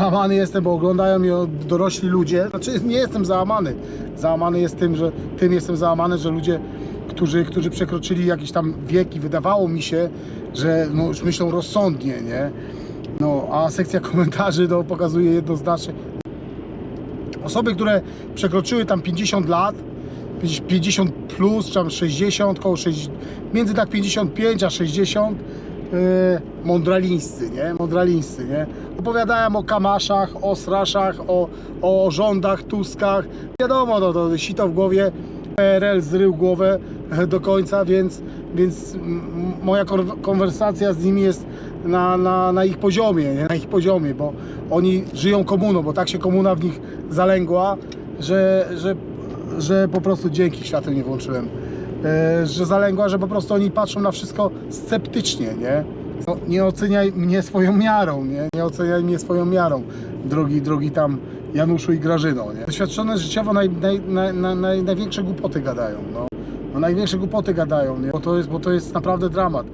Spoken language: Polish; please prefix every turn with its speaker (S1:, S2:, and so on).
S1: załamany jestem, bo oglądają mnie dorośli ludzie. Znaczy nie jestem załamany. Załamany jest tym, że tym jestem załamany, że ludzie, którzy, którzy przekroczyli jakiś tam wiek i wydawało mi się, że no, już myślą rozsądnie, nie? No, a sekcja komentarzy no, pokazuje jednoznacznie. Osoby, które przekroczyły tam 50 lat, 50 plus, czy tam 60, koło 60, między tak 55 a 60, yy, mądralińscy, nie? Mądralińscy, nie? Opowiadałem o Kamaszach, o Straszach, o, o rządach, Tuskach. Wiadomo, no, to sito w głowie, PRL zrył głowę do końca, więc, więc moja kon- konwersacja z nimi jest na, na, na ich poziomie, nie? na ich poziomie, bo oni żyją komuną, bo tak się komuna w nich zalęgła, że, że, że po prostu dzięki światłem nie włączyłem, że zalęgła, że po prostu oni patrzą na wszystko sceptycznie, nie? No, nie oceniaj mnie swoją miarą, nie? Nie oceniaj mnie swoją miarą, drogi, drogi tam Januszu i Grażyno, nie? Doświadczone życiowo naj, naj, naj, naj, największe głupoty gadają, no. no. Największe głupoty gadają, nie? Bo to jest, bo to jest naprawdę dramat.